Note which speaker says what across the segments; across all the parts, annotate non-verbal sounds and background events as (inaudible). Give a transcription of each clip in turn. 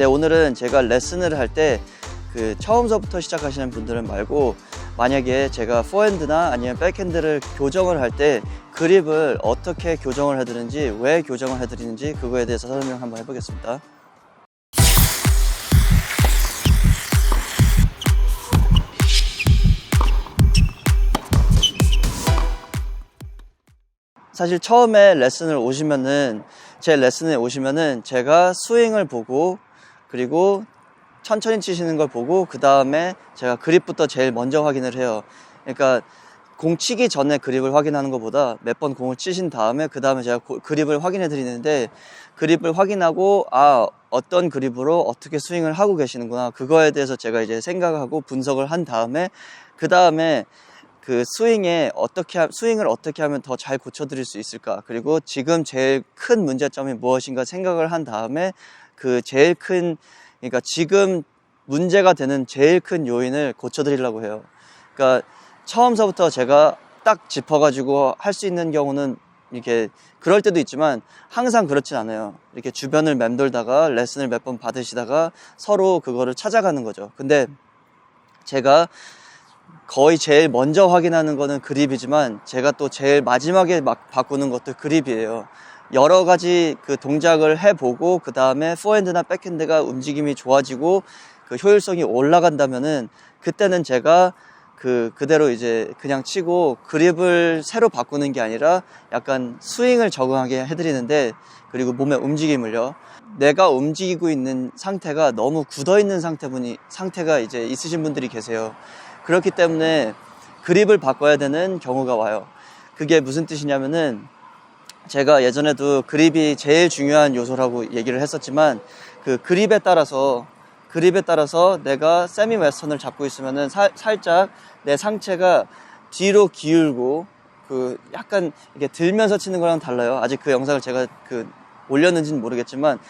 Speaker 1: 네, 오늘은 제가 레슨을 할 때 그 처음서부터 시작하시는 분들은 말고 만약에 제가 포핸드나 아니면 백핸드를 교정을 할 때 그립을 어떻게 교정을 해드리는지 왜 교정을 해드리는지 그거에 대해서 설명 한번 해보겠습니다. 사실 처음에 레슨을 오시면은 제 레슨에 오시면은 제가 스윙을 보고 그리고 천천히 치시는 걸 보고 그 다음에 제가 그립부터 제일 먼저 확인을 해요. 그러니까 공 치기 전에 그립을 확인하는 것보다 몇 번 공을 치신 다음에 그 다음에 제가 고- 그립을 확인해 드리는데 그립을 확인하고 아 어떤 그립으로 어떻게 스윙을 하고 계시는구나 그거에 대해서 제가 이제 생각하고 분석을 한 다음에 그 다음에 그 스윙에 어떻게 하- 스윙을 어떻게 하면 더 잘 고쳐드릴 수 있을까 그리고 지금 제일 큰 문제점이 무엇인가 생각을 한 다음에 그 제일 큰 그러니까 지금 문제가 되는 제일 큰 요인을 고쳐드리려고 해요. 그러니까 처음서부터 제가 딱 짚어가지고 할 수 있는 경우는 이렇게 그럴 때도 있지만 항상 그렇진 않아요. 이렇게 주변을 맴돌다가 레슨을 몇 번 받으시다가 서로 그거를 찾아가는 거죠. 근데 제가 거의 제일 먼저 확인하는 거는 그립이지만 제가 또 제일 마지막에 막 바꾸는 것도 그립이에요. 여러 가지 그 동작을 해보고 그 다음에 포핸드나 백핸드가 움직임이 좋아지고 그 효율성이 올라간다면은 그때는 제가 그 그대로 이제 그냥 치고 그립을 새로 바꾸는 게 아니라 약간 스윙을 적응하게 해드리는데 그리고 몸의 움직임을요. 내가 움직이고 있는 상태가 너무 굳어 있는 상태분이 상태가 이제 있으신 분들이 계세요. 그렇기 때문에 그립을 바꿔야 되는 경우가 와요. 그게 무슨 뜻이냐면은 제가 예전에도 그립이 제일 중요한 요소라고 얘기를 했었지만 그 그립에 따라서 그립에 따라서 내가 세미 웨스턴을 잡고 있으면은 살- 살짝 내 상체가 뒤로 기울고 그 약간 이게 들면서 치는 거랑 달라요. 아직 그 영상을 제가 그 올렸는지는 모르겠지만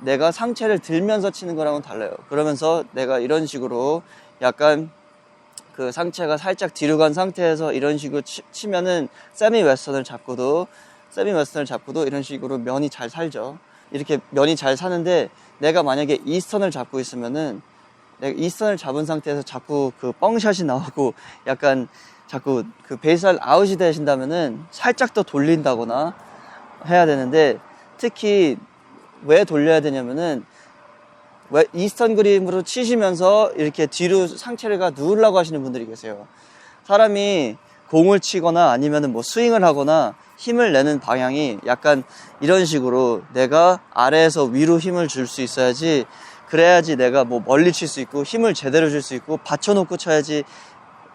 Speaker 1: 내가 상체를 들면서 치는 거랑은 달라요. 그러면서 내가 이런 식으로 약간 그 상체가 살짝 뒤로 간 상태에서 이런 식으로 치, 면은 세미 웨스턴을 잡고도 세미 웨스턴을 잡고도 이런 식으로 면이 잘 살죠. 이렇게 면이 잘 사는데 내가 만약에 이스턴을 잡고 있으면은 내가 이스턴을 잡은 상태에서 자꾸 그 뻥샷이 나오고 (laughs) 약간 자꾸 그 베이스라인 아웃이 되신다면은 살짝 더 돌린다거나 해야 되는데 특히 왜 돌려야 되냐면은 왜 이스턴 그림으로 치시면서 이렇게 뒤로 상체가 누우려고 하시는 분들이 계세요. 사람이 공을 치거나 아니면은 뭐 스윙을 하거나 힘을 내는 방향이 약간 이런 식으로 내가 아래에서 위로 힘을 줄 수 있어야지 그래야지 내가 뭐 멀리 칠 수 있고 힘을 제대로 줄 수 있고 받쳐놓고 쳐야지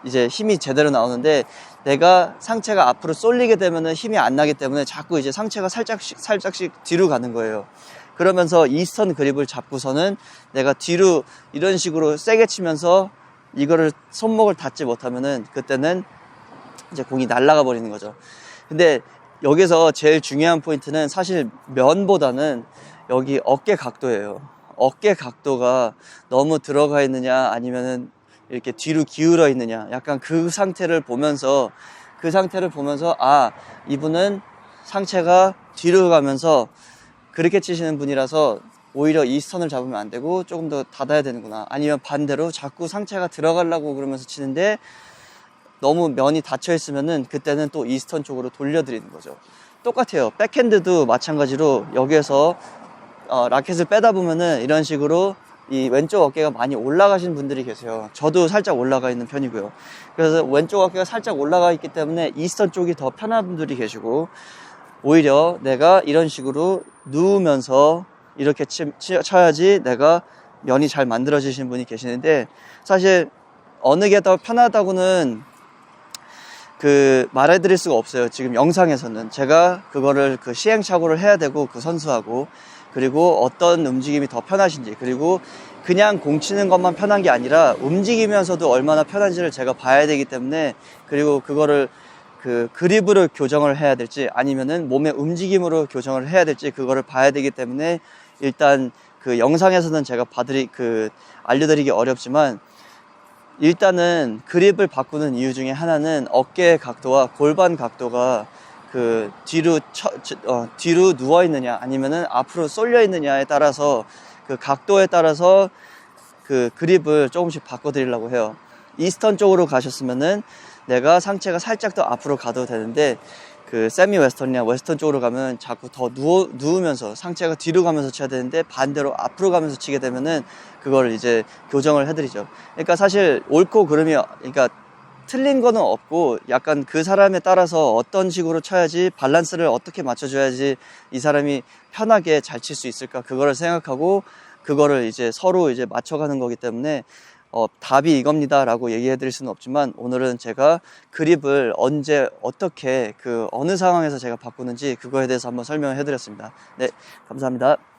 Speaker 1: 이제 힘이 제대로 나오는데 내가 상체가 앞으로 쏠리게 되면은 힘이 안 나기 때문에 자꾸 이제 상체가 살짝씩 살짝씩 뒤로 가는 거예요. 그러면서 이스턴 그립을 잡고서는 내가 뒤로 이런 식으로 세게 치면서 이거를 손목을 닿지 못하면은 그때는 이제 공이 날아가 버리는 거죠. 근데 여기서 제일 중요한 포인트는 사실 면보다는 여기 어깨 각도예요. 어깨 각도가 너무 들어가 있느냐 아니면은 이렇게 뒤로 기울어 있느냐 약간 그 상태를 보면서 그 상태를 보면서 아 이분은 상체가 뒤로 가면서 그렇게 치시는 분이라서 오히려 이 스턴을 잡으면 안 되고 조금 더 닫아야 되는구나 아니면 반대로 자꾸 상체가 들어가려고 그러면서 치는데 너무 면이 닫혀 있으면은 그때는 또 이스턴 쪽으로 돌려드리는 거죠. 똑같아요. 백핸드도 마찬가지로 여기에서 어, 라켓을 빼다 보면은 이런 식으로 이 왼쪽 어깨가 많이 올라가신 분들이 계세요. 저도 살짝 올라가 있는 편이고요. 그래서 왼쪽 어깨가 살짝 올라가 있기 때문에 이스턴 쪽이 더 편한 분들이 계시고 오히려 내가 이런 식으로 누우면서 이렇게 치, 치- 쳐야지 내가 면이 잘 만들어지신 분이 계시는데 사실 어느 게 더 편하다고는 그 말해드릴 수가 없어요. 지금 영상에서는 제가 그거를 그 시행착오를 해야 되고 그 선수하고 그리고 어떤 움직임이 더 편하신지 그리고 그냥 공 치는 것만 편한 게 아니라 움직이면서도 얼마나 편한지를 제가 봐야 되기 때문에 그리고 그거를 그 그립으로 교정을 해야 될지 아니면은 몸의 움직임으로 교정을 해야 될지 그거를 봐야 되기 때문에 일단 그 영상에서는 제가 봐드리 그 알려드리기 어렵지만 일단은 그립을 바꾸는 이유 중에 하나는 어깨 각도와 골반 각도가 그 뒤로 처, 저- 어, 뒤로 누워 있느냐 아니면은 앞으로 쏠려 있느냐에 따라서 그그 각도에 따라서 그 그립을 조금씩 바꿔 드리려고 해요. 이스턴 쪽으로 가셨으면은 내가 상체가 살짝 더 앞으로 가도 되는데 그 세미 웨스턴이나 웨스턴 쪽으로 가면 자꾸 더 누워 누우면서 상체가 뒤로 가면서 쳐야 되는데 반대로 앞으로 가면서 치게 되면은 그걸 이제 교정을 해드리죠. 그러니까 사실 옳고 그름이 그러니까 틀린 거는 없고 약간 그 사람에 따라서 어떤 식으로 쳐야지 밸런스를 어떻게 맞춰줘야지 이 사람이 편하게 잘 칠 수 있을까 그거를 생각하고 그거를 이제 서로 이제 맞춰가는 거기 때문에 어, 답이 이겁니다 라고 얘기해 드릴 수는 없지만 오늘은 제가 그립을 언제 어떻게 그 어느 상황에서 제가 바꾸는지 그거에 대해서 한번 설명을 해 드렸습니다. 네, 감사합니다.